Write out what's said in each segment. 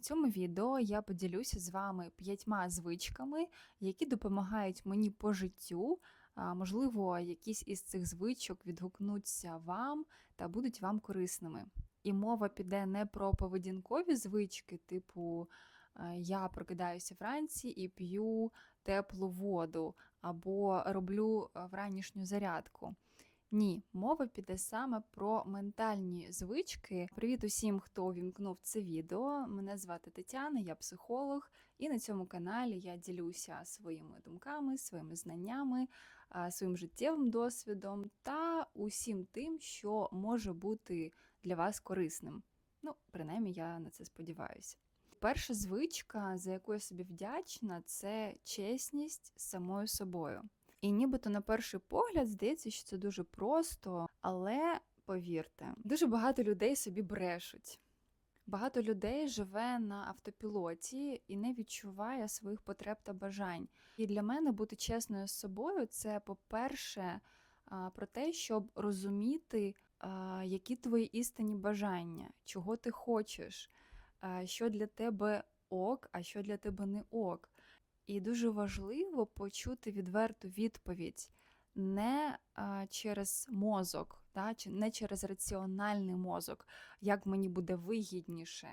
цьому відео я поділюся з вами п'ятьма звичками, які допомагають мені по життю. Можливо, якісь із цих звичок відгукнуться вам та будуть вам корисними. І мова піде не про поведінкові звички, типу е, я прокидаюся вранці і п'ю теплу воду, або роблю е, вранішню зарядку. Ні, мова піде саме про ментальні звички. Привіт усім, хто увімкнув це відео. Мене звати Тетяна, я психолог, і на цьому каналі я ділюся своїми думками, своїми знаннями, своїм життєвим досвідом та усім тим, що може бути для вас корисним. Ну, принаймні, я на це сподіваюся. Перша звичка, за яку я собі вдячна, це чесність самою собою. І нібито на перший погляд здається, що це дуже просто, але повірте, дуже багато людей собі брешуть. Багато людей живе на автопілоті і не відчуває своїх потреб та бажань. І для мене бути чесною з собою це, по-перше, про те, щоб розуміти, які твої істинні бажання, чого ти хочеш, що для тебе ок, а що для тебе не ок. І дуже важливо почути відверту відповідь не а, через мозок, да, чи не через раціональний мозок, як мені буде вигідніше,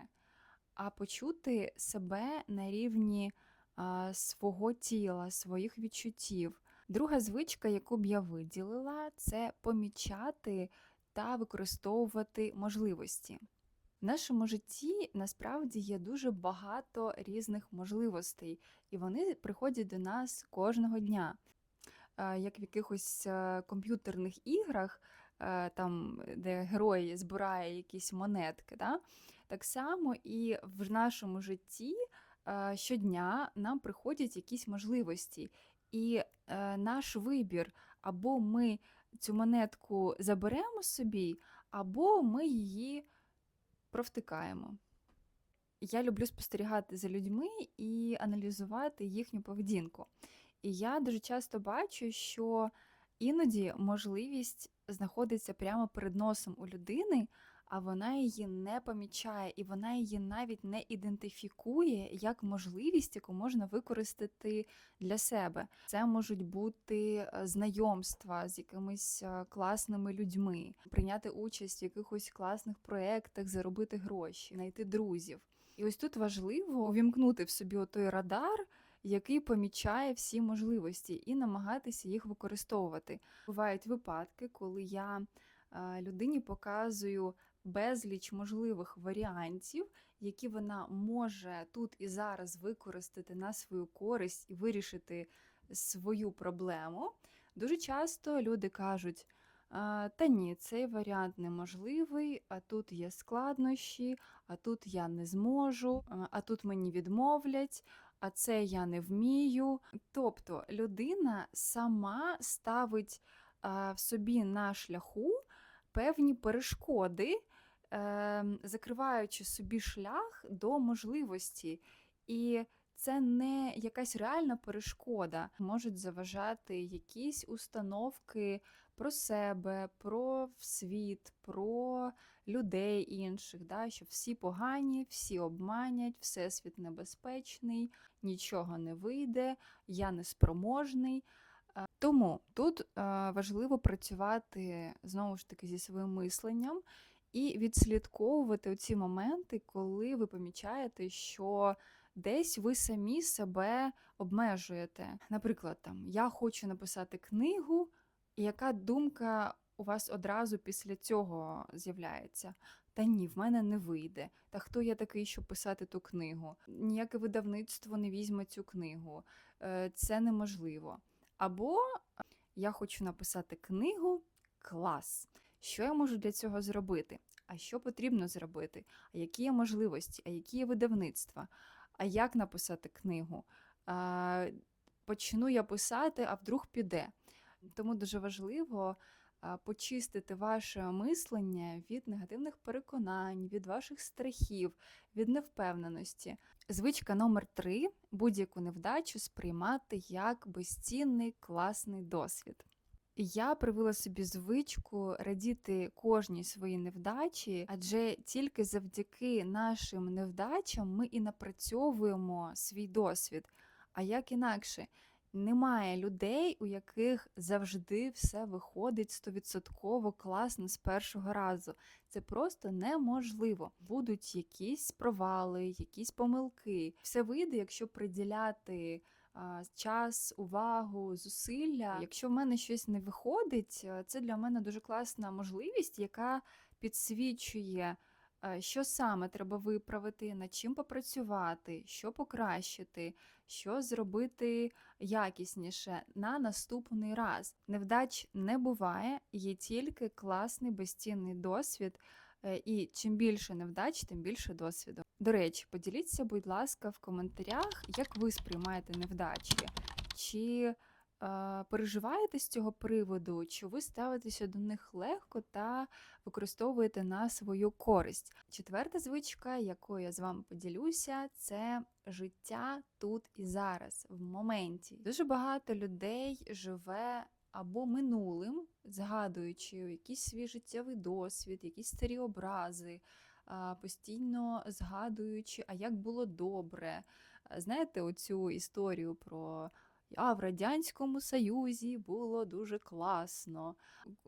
а почути себе на рівні а, свого тіла, своїх відчуттів. Друга звичка, яку б я виділила, це помічати та використовувати можливості. В нашому житті насправді є дуже багато різних можливостей, і вони приходять до нас кожного дня. Е, Як в якихось е, комп'ютерних іграх, е, там, де герой збирає якісь монетки, да? так само і в нашому житті щодня нам приходять якісь можливості. І наш вибір, або ми цю монетку заберемо собі, або ми її провтикаємо. Я люблю спостерігати за людьми і аналізувати їхню поведінку. І я дуже часто бачу, що іноді можливість знаходиться прямо перед носом у людини, а вона її не помічає, і вона її навіть не ідентифікує як можливість, яку можна використати для себе. Це можуть бути е, знайомства з якимись е, класними людьми, прийняти участь в якихось класних проєктах, заробити гроші, знайти друзів. І ось тут важливо увімкнути в собі той радар, який помічає всі можливості, і намагатися їх використовувати. Бувають випадки, коли я е, людині показую безліч можливих варіантів, які вона може тут і зараз використати на свою користь і вирішити свою проблему. Дуже часто люди кажуть. Та ні, цей варіант неможливий, а тут є складнощі, а тут я не зможу, а тут мені відмовлять, а це я не вмію. Тобто людина сама ставить в собі на шляху певні перешкоди, закриваючи собі шлях до можливості. І це не якась реальна перешкода, можуть заважати якісь установки про себе, про світ, про людей інших, да, що всі погані, всі обманять, всесвіт небезпечний, нічого не вийде, я неспроможний. Е, Тому тут е, важливо працювати знову ж таки зі своїм мисленням і відслідковувати ці моменти, коли ви помічаєте, що десь ви самі себе обмежуєте. Наприклад, там я хочу написати книгу, і яка думка у вас одразу після цього з'являється? Та ні, в мене не вийде. Та хто я такий, щоб писати ту книгу? Ніяке видавництво не візьме цю книгу. Е, Це неможливо. Або я хочу написати книгу клас. Що я можу для цього зробити? А що потрібно зробити? А які є можливості, а які є видавництва? А як написати книгу? А, почну я писати, а вдруг піде. Тому дуже важливо почистити ваше мислення від негативних переконань, від ваших страхів, від невпевненості. Звичка номер три будь-яку невдачу сприймати як безцінний класний досвід. Я привила собі звичку радіти кожній своїй невдачі, адже тільки завдяки нашим невдачам ми і напрацьовуємо свій досвід. А як інакше, немає людей, у яких завжди все виходить стовідсотково класно з першого разу. Це просто неможливо. Будуть якісь провали, якісь помилки. Все вийде, якщо приділяти час, увагу, зусилля. Якщо в мене щось не виходить, е, це для мене дуже класна можливість, яка підсвічує, е, що саме треба виправити, над чим попрацювати, що покращити, що зробити якісніше на наступний раз. Невдач не буває, є тільки класний безцінний досвід. Е, І чим більше невдач, тим більше досвіду. До речі, поділіться, будь ласка, в коментарях, як ви сприймаєте невдачі. Чи е, переживаєте з цього приводу, чи ви ставитеся до них легко та використовуєте на свою користь? Четверта звичка, якою я з вами поділюся, це життя тут і зараз, в моменті. Дуже багато людей живе або минулим, згадуючи якийсь свій життєвий досвід, якісь старі образи, постійно згадуючи, а як було добре. Знаєте, оцю історію про а в Радянському Союзі було дуже класно,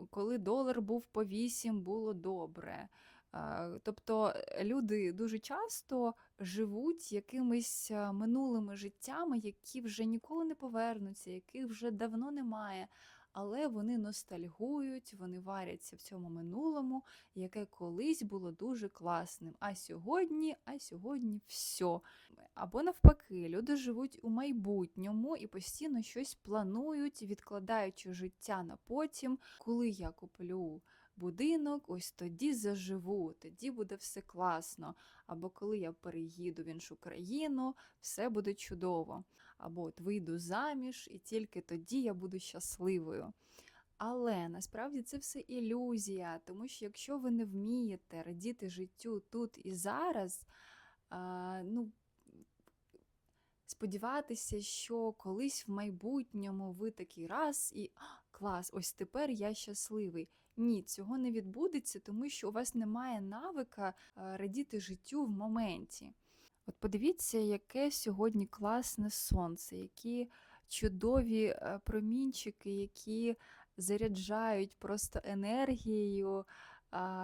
коли долар був по 8, було добре. А, Тобто е, люди дуже часто живуть якимись минулими життями, які вже ніколи не повернуться, яких вже давно немає але вони ностальгують, вони варяться в цьому минулому, яке колись було дуже класним. А сьогодні, а сьогодні все. Або навпаки, люди живуть у майбутньому і постійно щось планують, відкладаючи життя на потім, коли я куплю. Будинок, ось тоді заживу, тоді буде все класно. Або коли я переїду в іншу країну, все буде чудово або от вийду заміж, і тільки тоді я буду щасливою. Але насправді це все ілюзія, тому що якщо ви не вмієте радіти життю тут і зараз, а, ну, сподіватися, що колись в майбутньому ви такий раз і клас, ось тепер я щасливий. Ні, цього не відбудеться, тому що у вас немає навика радіти життю в моменті. От подивіться, яке сьогодні класне сонце, які чудові е, промінчики, які заряджають просто енергією.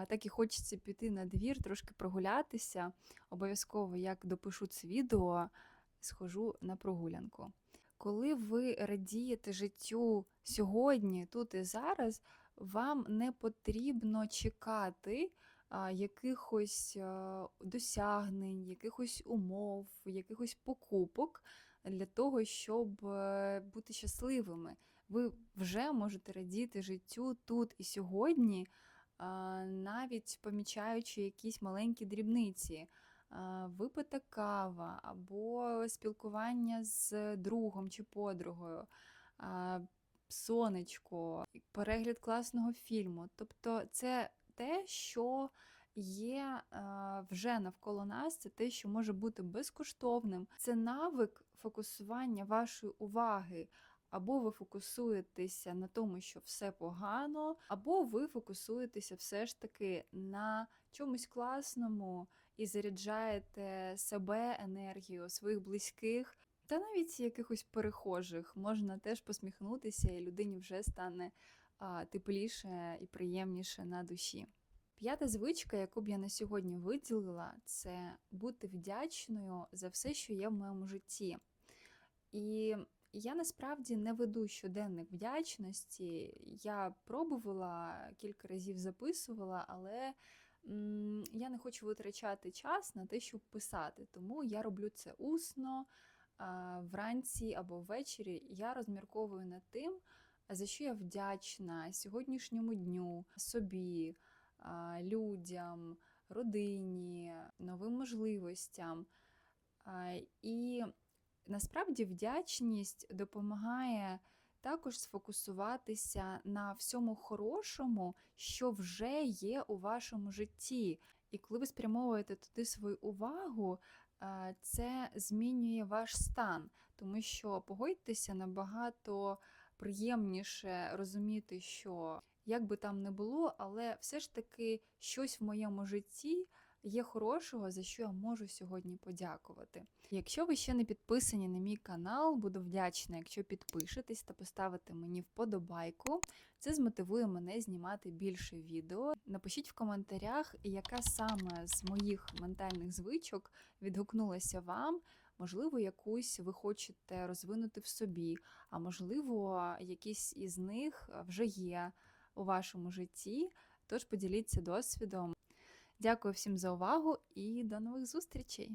Так і хочеться піти на двір, трошки прогулятися. Обов'язково, як допишу це відео, схожу на прогулянку. Коли ви радієте життю сьогодні, тут і зараз, вам не потрібно чекати якихось досягнень, якихось умов, якихось покупок для того, щоб е, бути щасливими. Ви вже можете радіти життю тут і сьогодні, навіть помічаючи якісь маленькі дрібниці. Випита кава або спілкування з другом чи подругою, сонечко, перегляд класного фільму. Тобто це те, що є е, вже навколо нас, це те, що може бути безкоштовним. Це навик фокусування вашої уваги. Або ви фокусуєтеся на тому, що все погано, або ви фокусуєтеся все ж таки на чомусь класному і заряджаєте себе, енергію, своїх близьких, та навіть якихось перехожих можна теж посміхнутися, і людині вже стане тепліше і приємніше на душі. П'ята звичка, яку б я на сьогодні виділила, це бути вдячною за все, що є в моєму житті. І я насправді не веду щоденник вдячності. Я пробувала кілька разів записувала, але я не хочу витрачати час на те, щоб писати. Тому я роблю це усно вранці або ввечері. Я розмірковую над тим за що я вдячна сьогоднішньому дню, собі, людям, родині, новим можливостям. І насправді вдячність допомагає також сфокусуватися на всьому хорошому, що вже є у вашому житті. І коли ви спрямовуєте туди свою увагу, це змінює ваш стан, тому що погодьтеся набагато приємніше розуміти, що як би там не було, але все ж таки щось в моєму житті є хорошого, за що я можу сьогодні подякувати. Якщо ви ще не підписані на мій канал, буду вдячна, якщо підпишетесь та поставите мені вподобайку. Це змотивує мене знімати більше відео. Напишіть в коментарях, яка саме з моїх ментальних звичок відгукнулася вам. Можливо, якусь ви хочете розвинути в собі, а можливо, якісь із них вже є у вашому житті. Тож поділіться досвідом. Дякую всім за увагу і до нових зустрічей!